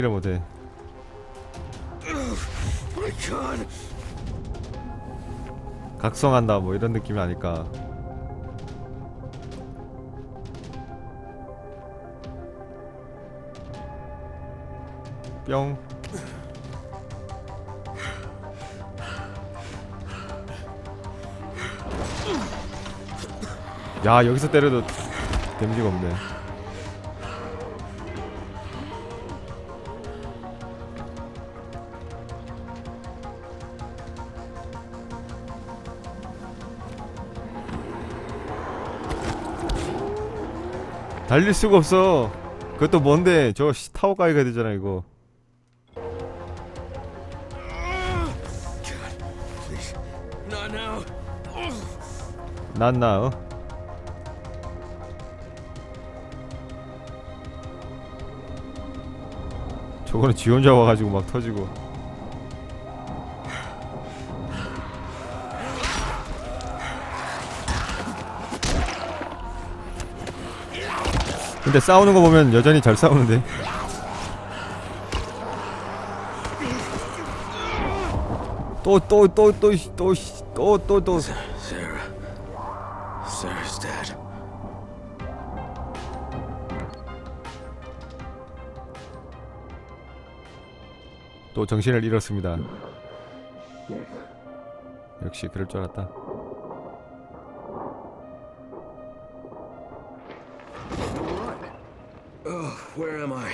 를 못해! 각성한다 뭐 이런 느낌이 아닐까 뿅 야, 여기서 때려도 데미지가 없네. 달릴 수가 없어. 그것도 뭔데? 저 씨, 타워 가야 되잖아, 이거. 난나, 어? 저거는 지 혼자 와가지고 막 터지고. 근데 싸우는 거 보면 여전히 잘 싸우는데 또 또 또 또 또 또 또또 Sarah. Sarah's 또 정신을 잃었습니다. 역시 그럴 줄 알았다. Where am I?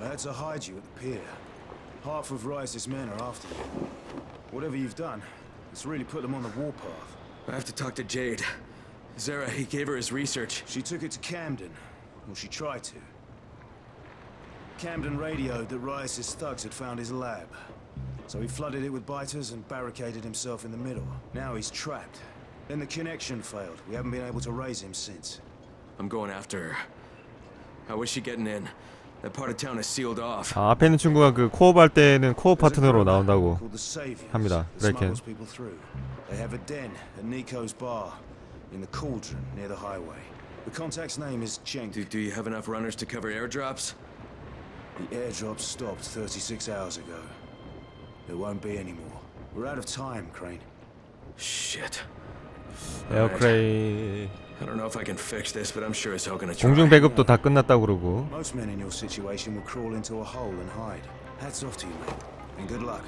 I had to hide you at the pier. Half of Rise's men are after you. Whatever you've done, it's really put them on the warpath. I have to talk to Jade. Zara, he gave her his research. She took it to Camden. Well, she tried to. Camden radioed that Rise's thugs had found his lab. So he flooded it with biters and barricaded himself in the middle. Now he's trapped. Then the connection failed. We haven't been able to raise him since. I'm going after her. How is she getting in? That part of town is sealed off. 아, 앞에 있는 친구가 그 코업 할 때는 코업 There's a 파트너로 group 나온다고. called the Saviors 합니다. that 브레이켄. smuggles people through. They have a den at Nico's bar in the cauldron near the highway. The contact's name is Cenk. Do, do you have enough runners to cover airdrops? The airdrop stopped 36 hours ago. There won't be any more. We're out of time, Crane. Shit. 에어크레이 I don't know if I can fix this, but I'm sure as hell gonna try. 공중 배급도 다 끝났다고 그러고. Most men in your situation would crawl into a hole and hide. Hats off to you, mate. And good luck.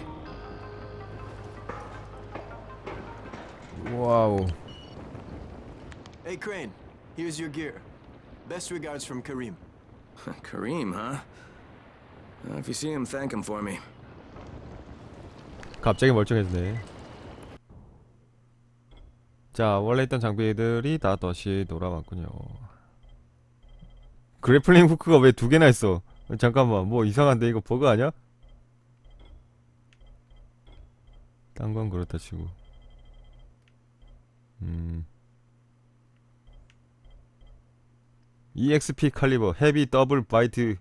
와우. Hey Crane, here's your gear. Best regards from Kareem. Kareem, huh? Uh, if you see him, thank him for me. 갑자기 멀쩡해지네. 자, 원래 있던 장비들이 다 다시 돌아왔군요. 그래플링 후크가 왜 두 개나 있어? 잠깐만, 뭐 이상한데 이거 버그 아니야? 딴 건 그렇다 치고. 음. EXP 칼리버 헤비 더블 바이트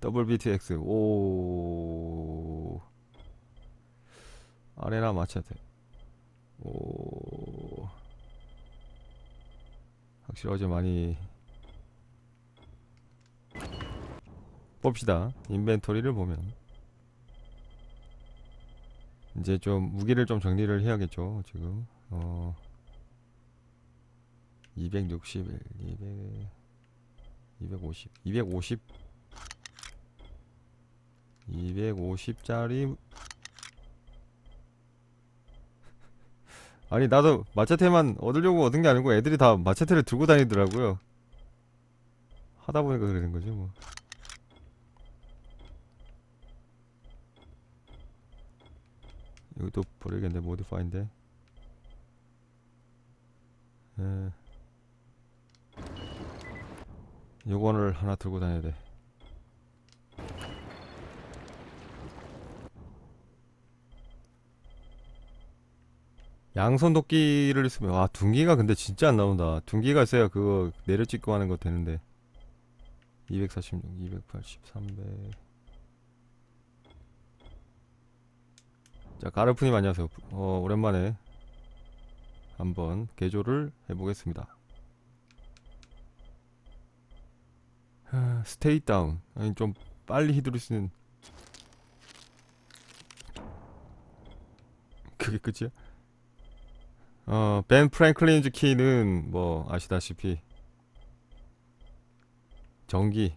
더블 비트 X 오 아레나 마차테 오 확실히 어제 많이 봅시다. 인벤토리를 보면 이제 좀 무기를 좀 정리를 해야겠죠 지금. 어 261, 200, 250, 250, 250짜리 아니 나도 마체테만 얻으려고 얻은 게 아니고 애들이 다 마체테를 들고 다니더라고요. 하다 보니까 그래 된 거지 뭐. 이것도 버리겠네 모디파인데. 에. 요거를 하나 들고 다녀야 돼. 양손 도끼를 쓰면 아 둔기가 근데 진짜 안 나온다. 둔기가 있어야 그거 내려 찍고 하는 거 되는데. 246, 280, 300. 자 가르프님 안녕하세요. 어 오랜만에 한번 개조를 해보겠습니다. 하, 스테이 다운 아니 좀 빨리 휘두를 수 있는 그게 끝이야? 어, 벤 프랭클린 즈 키는 뭐 아시다시피 전기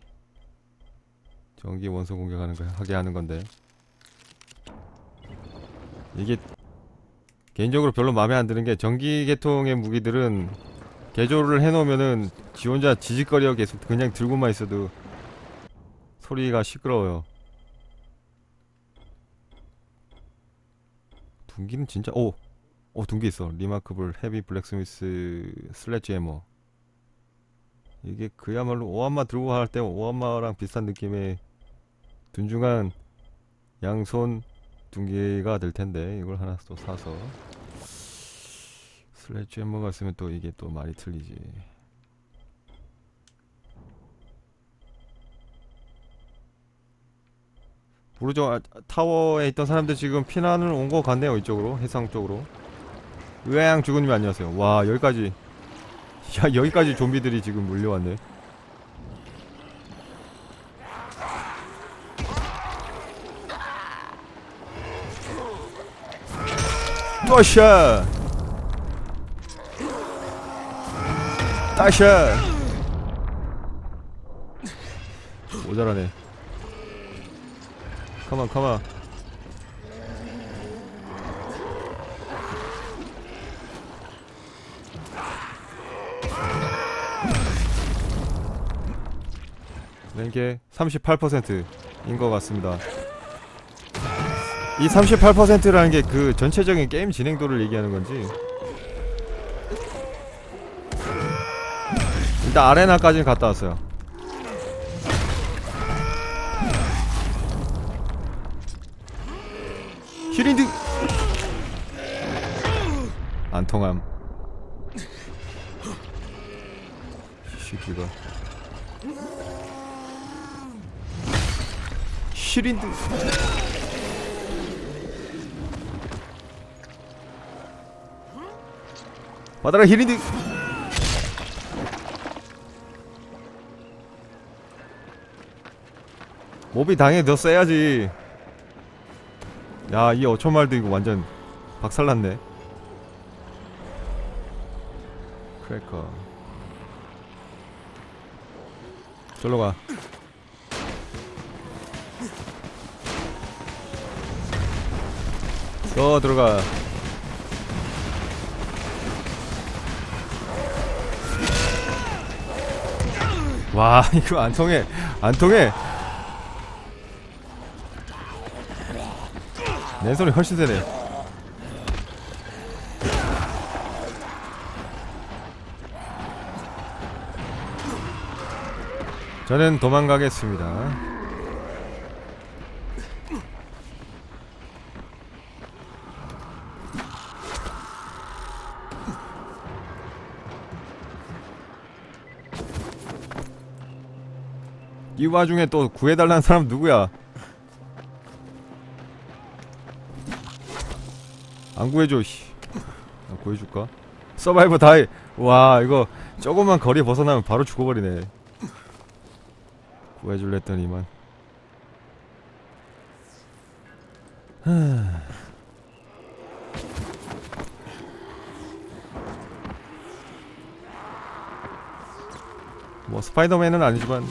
전기 원소 공격하는 거 하게 하는 건데 이게 개인적으로 별로 마음에 안 드는 게 전기 계통의 무기들은 개조를 해놓으면은 지 혼자 지직거려 계속 그냥 들고만 있어도 소리가 시끄러워요. 둔기는 진짜 오, 오 둔기 있어. 리마크블 헤비 블랙스미스 슬래지 해머. 이게 그야말로 오한마 들고 갈 때 오한마랑 비슷한 느낌의 둔중한 양손 둔기가 될 텐데 이걸 하나 또 사서 슬래지 해머가 있으면 또 이게 또 말이 틀리지. 모르죠. 아, 타워에 있던 사람들 지금 피난을 온 거 같네요. 이쪽으로 해상 쪽으로. 의아양 주군님 안녕하세요. 와 여기까지. 야 여기까지 좀비들이 지금 몰려왔네. 또샤. 따샤. 모자라네. 컴온 컴 온 이게 38%인 것 같습니다. 이 38%라는 게 그 전체적인 게임 진행도를 얘기하는 건지 일단 아레나까지는 갔다 왔어요. 힐인드 안 통함 시기가 힐인드 받아라 힐인드 몹이 당연히 더 세야지 야, 이 어촌말도 이거 완전 박살났네. 크래커. 절로 가. 너 들어가. 와, 이거 안 통해. 안 통해. 내 손이 훨씬 세네. 저는 도망가겠습니다. 이 와중에 또 구해달라는 사람 누구야? 안 구해줘 씨. 아, 구해줄까? 서바이버 다이 와 이거 조금만 거리 벗어나면 바로 죽어버리네 구해줄래 했더니만 하... 뭐 스파이더맨은 아니지만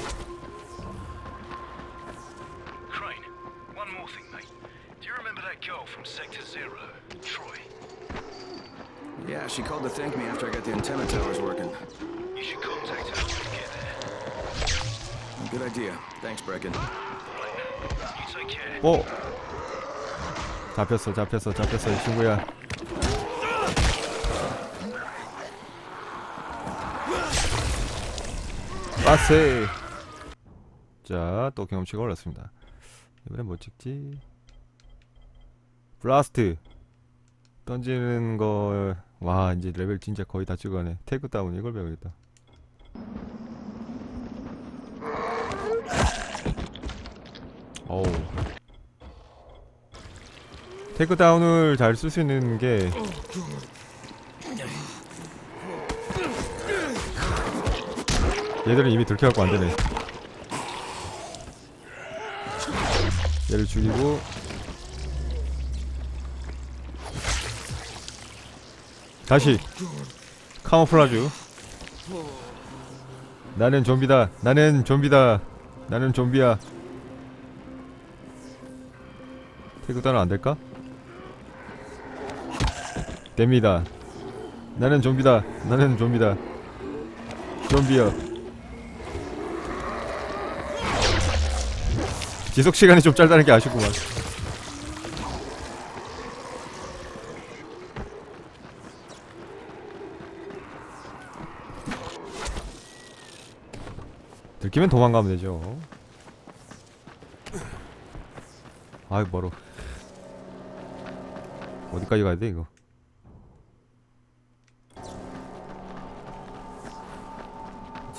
잡혔어 잡혔어 잡혔어 이 친구야. 빠세. 자또 경험치가 올랐습니다. 이번엔 뭐 찍지? 블라스트. 던지는 거와 이제 레벨 진짜 거의 다 찍어가네. 테이크 다운 이걸 배우겠다. 어우 테이크다운을 잘 쓸 수 있는 게 얘들은 이미 들켜갖고 안되네. 얘를 죽이고 다시 카모플라주. 나는 좀비다. 나는 좀비다. 나는 좀비야. 태그다운 안될까? 됩니다. 나는 좀비다. 나는 좀비다. 좀비야 지속 시간이 좀 짧다는 게 아쉽구만. 들키면 도망가면 되죠. 아이 멀어. 어디까지 가야 돼 이거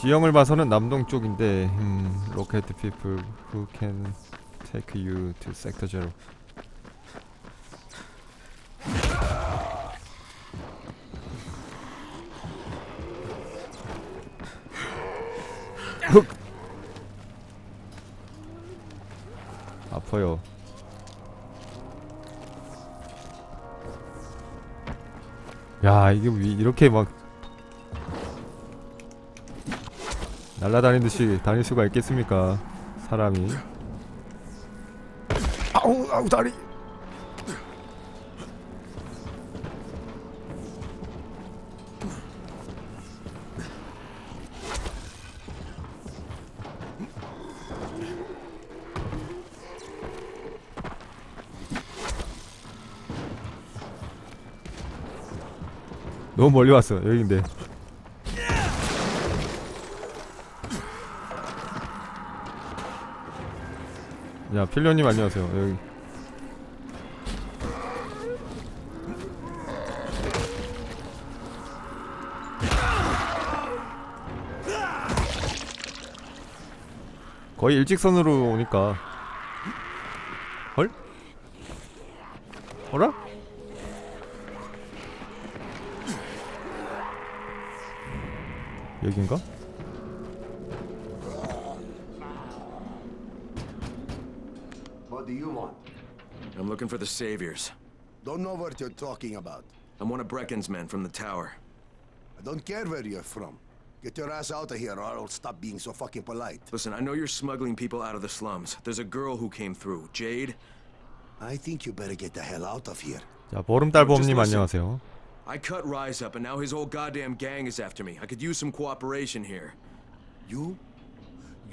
지형을 봐서는 남동 쪽인데 음, locate people who can take you to sector zero 흑 아파요 야 이게 위- 이렇게 막 날라다니듯이 다닐 수가 있겠습니까? 사람이. 아우 아우 다리. 너무 멀리 왔어 여기인데 야 필련님 안녕하세요 여기 거의 일직선으로 오니까 헐? 어라? 여긴가? What do you want? I'm looking for the saviors. Don't know what you're talking about. I'm one of Brecken's men from the tower. I don't care where you're from. Get your ass out of here or I'll stop being so fucking polite. Listen, I know you're smuggling people out of the slums. There's a girl who came through, Jade. I think you better get the hell out of here. 자 보름달범님 Just listen. 안녕하세요 I cut Rise up, and now his whole goddamn gang is after me. I could use some cooperation here. You?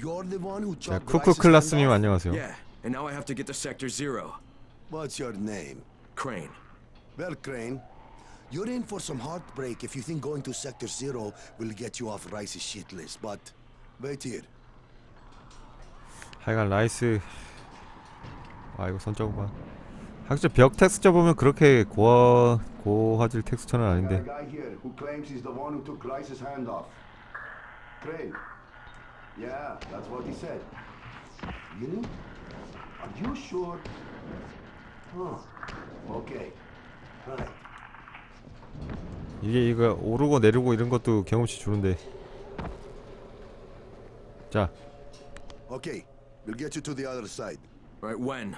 You're the one who 자 chopped 쿠쿠 Rice's hand 클라스님 off? 안녕하세요 Yeah, and now I have to get to Sector Zero. What's your name? Crane. Well, Crane, you're in for some heartbreak if you think going to Sector Zero will get you off Rice's shit list, but wait here. 하여간 라이스 아 이거 선적은 봐 확실히 벽 텍스처 보면 그렇게 고화 고화질 텍스처는 아닌데 guy here who claims he's the one who took Rice's hand off. Crane. Yeah, that's what he said. Really? Are you sure? Huh. Okay. Right. 이게 이거 오르고 내리고 이런 것도 경험치 주는데 자 Okay. We'll get you to the other side. Right, when?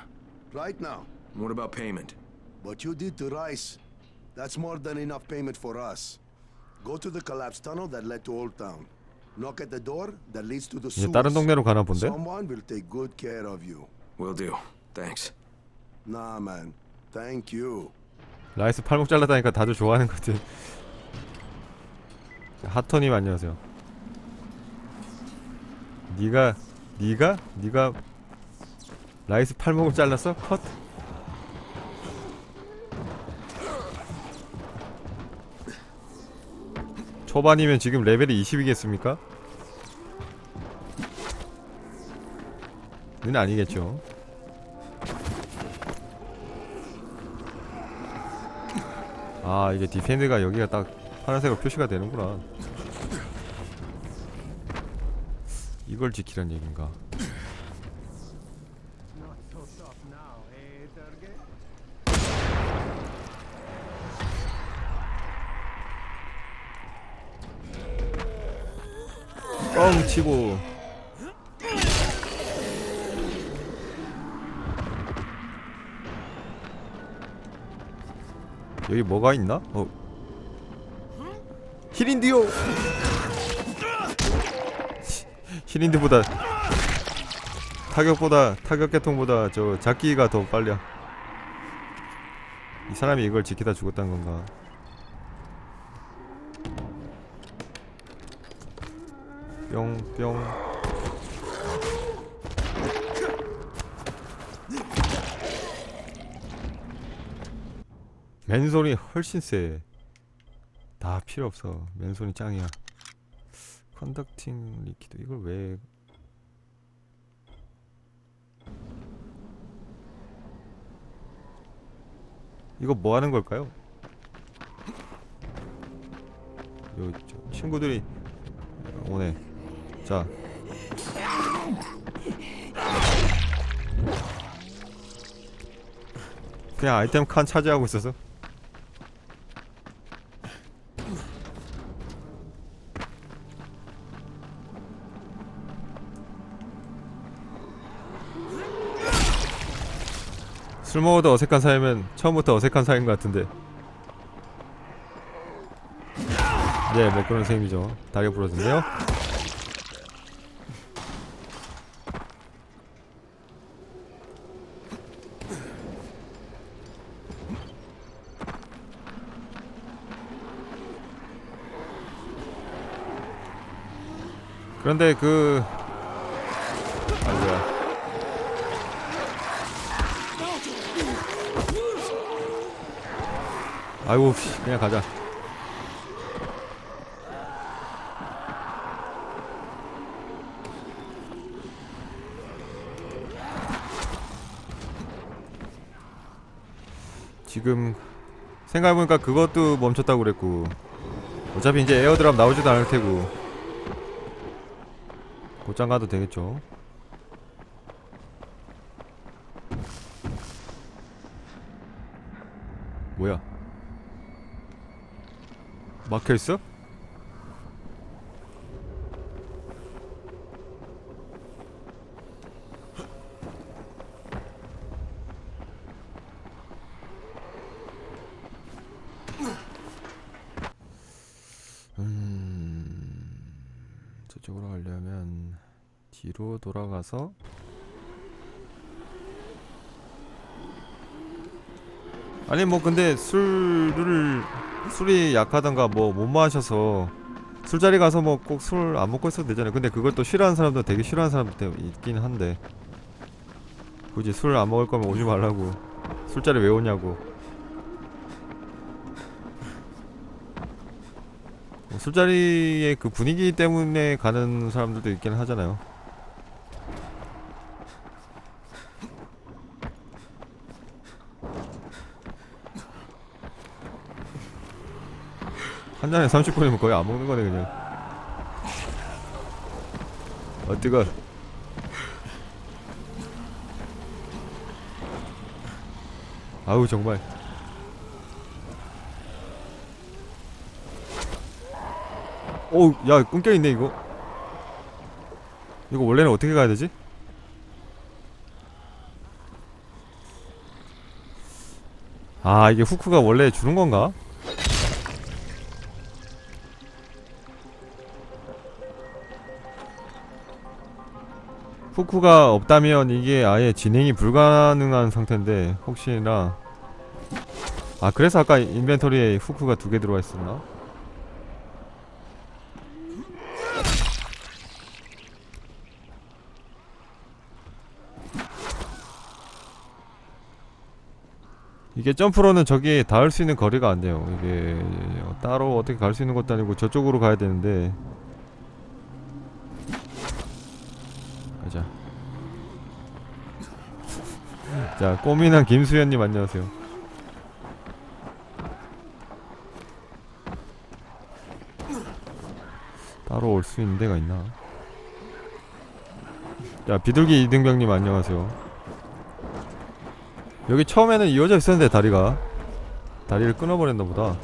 Right now. What about payment? What you did to Rice, that's more than enough payment for us. Go to the collapsed tunnel that led to Old Town. Knock at the door that leads to the 이제 sewers. 다른 동네로 가나 본데? Someone will take good care of you. Will do. Thanks. Nah, man. Thank you. 라이스 팔목 잘랐다니까 다들 좋아하는 것 같아 자, 하터님 안녕하세요 니가 니가 니가 라이스 팔목을 잘랐어? 컷? 초반이면 지금 레벨이 20이겠습니까? 는 아니겠죠. 아 이게 디펜드가 여기가 딱 파란색으로 표시가 되는구나. 이걸 지키란 얘긴가? 뻥 치고 여기 뭐가 있나? 어. 힐인디요. 힐인디보다 타격보다 타격 계통보다 저 잡기가 더 빨려. 이 사람이 이걸 지키다 죽었다는 건가? 뿅뿅. 맨손이 훨씬 세. 다 필요 없어. 맨손이 짱이야. 컨덕팅 리퀴드 이걸 왜 이거 뭐 하는 걸까요? 요 저, 친구들이 오네. 자. 그냥 아이템 칸 차지하고 있어서 술 먹어도 어색한 사이면 처음부터 어색한 사이인 것 같은데. 네, 뭐 그런 셈이죠. 다리가 부러졌네요. 그런데 그 아이고 씨, 그냥 가자. 지금 생각해보니까 그것도 멈췄다고 그랬고 어차피 이제 에어드랍 나오지도 않을 테고 곧장 가도 되겠죠 뭐야 막혀있어? 음... 저쪽으로 가려면 뒤로 돌아가서 아니 뭐 근데 술을 술이 약하던가 뭐 못 마셔서 술자리 가서 뭐 꼭 술 안 먹고 있어도 되잖아요. 근데 그걸 또 싫어하는 사람도 되게 싫어하는 사람도 있긴 한데 굳이 술 안 먹을 거면 오지 말라고 술자리 왜 오냐고 뭐 술자리의 그 분위기 때문에 가는 사람들도 있긴 하잖아요. 잔에 30분이면 거의 안 먹는 거네 그냥 어 뜨거 아우 정말 오우 야 끊겨있네 이거 이거 원래는 어떻게 가야 되지? 아 이게 후크가 원래 주는 건가? 후크가 없다면 이게 아예 진행이 불가능한 상태인데 혹시나 아 그래서 아까 인벤토리에 후크가 두 개 들어와 있었나? 이게 점프로는 저기 닿을 수 있는 거리가 안 돼요. 이게 따로 어떻게 갈 수 있는 것도 아니고 저쪽으로 가야 되는데 가자. 자, 꼬미난 김수현님 안녕하세요. 따로 올 수 있는 데가 있나? 자, 비둘기 이등병님 안녕하세요. 여기 처음에는 이어져 있었는데 다리가 다리를 끊어버렸나 보다.